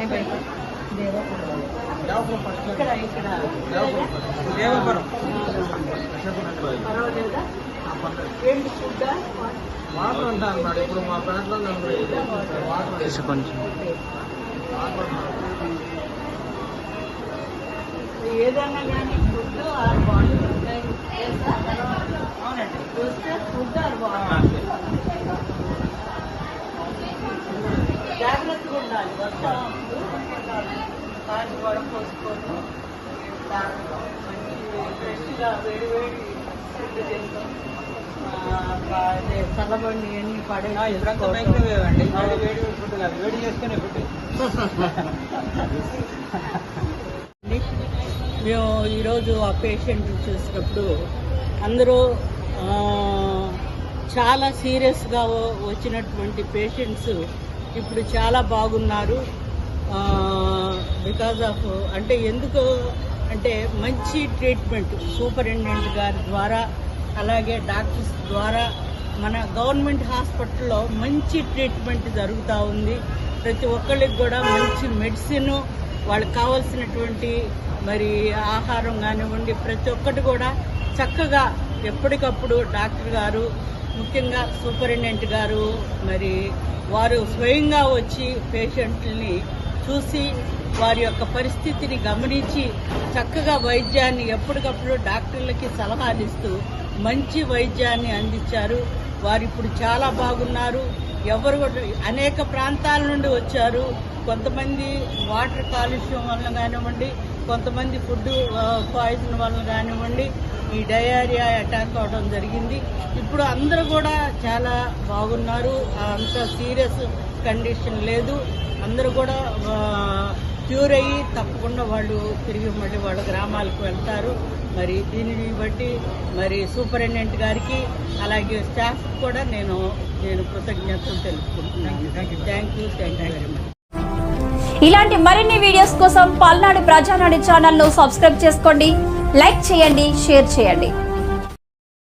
అదే బయట. ఇక్కడ ఇక్కడ. దేవపురం. పర్వాలేదా ఏంటి ఫుడ్ వాటర్ అంటాను మేడం ఇప్పుడు మా ప్యాంట్లో వాటర్ కొంచెం. ఏదన్నా కానీ ఫుడ్ ఆర్ వాటర్ అవునండి. చూస్తే ఫుడ్ కూడా పోసుకోవడం దాంట్లో మంచి ఫ్రెష్గా వేడి వేడి ఫుడ్ అన్ని పడే మైక్రోవేవ్ అండి వేడి వేడి ఫుడ్ కాదు వేడి చేసుకునే ఫుడ్ మేము ఈరోజు ఆ పేషెంట్ చూసినప్పుడు అందరూ చాలా సీరియస్గా వచ్చినటువంటి పేషెంట్స్ ఇప్పుడు చాలా బాగున్నారు. బికాజ్ ఆఫ్ అంటే ఎందుకు అంటే మంచి ట్రీట్మెంట్ సూపరింటెండెంట్ గారి ద్వారా అలాగే డాక్టర్స్ ద్వారా మన గవర్నమెంట్ హాస్పిటల్లో మంచి ట్రీట్మెంట్ జరుగుతూ ఉంది. ప్రతి ఒక్కళ్ళకి కూడా మంచి మెడిసిన్ వాళ్ళకి కావాల్సినటువంటి మరి ఆహారం కానివ్వండి ప్రతి ఒక్కటి కూడా చక్కగా ఎప్పటికప్పుడు డాక్టర్ గారు ముఖ్యంగా సూపరింటెండెంట్ గారు మరి వారు స్వయంగా వచ్చి పేషెంట్లని చూసి వారి యొక్క పరిస్థితిని గమనించి చక్కగా వైద్యాన్ని ఎప్పటికప్పుడు డాక్టర్లకి సలహాలు ఇస్తూ మంచి వైద్యాన్ని అందించారు. వారు ఇప్పుడు చాలా బాగున్నారు. ఎవరు కూడా అనేక ప్రాంతాల నుండి వచ్చారు. కొంతమంది వాటర్ కాలుష్యం వలన కానివ్వండి కొంతమంది ఫుడ్ పాయిజన్ వలన కానివ్వండి ఈ డయేరియా అటాక్ అవడం జరిగింది. ఇప్పుడు అందరూ కూడా చాలా బాగున్నారు. అంత సీరియస్ కండిషన్ లేదు. అందరూ కూడా క్యూర్ అయ్యి తప్పకుండా వాళ్ళు తిరిగి మళ్ళీ వాళ్ళ గ్రామాలకు వెళ్తారు. మరి దీనిని బట్టి మరి సూపరింటెండెంట్ గారికి అలాగే స్టాఫ్ కూడా నేను నేను కృతజ్ఞతలు తెలుపుకుంటున్నాను. Thank you thank you very much ఇలాంటి మరిన్ని వీడియోస్ కోసం పల్నాడు ప్రజానాడు ఛానల్ను సబ్స్క్రైబ్ చేసుకోండి లైక్ చేయండి షేర్ చేయండి.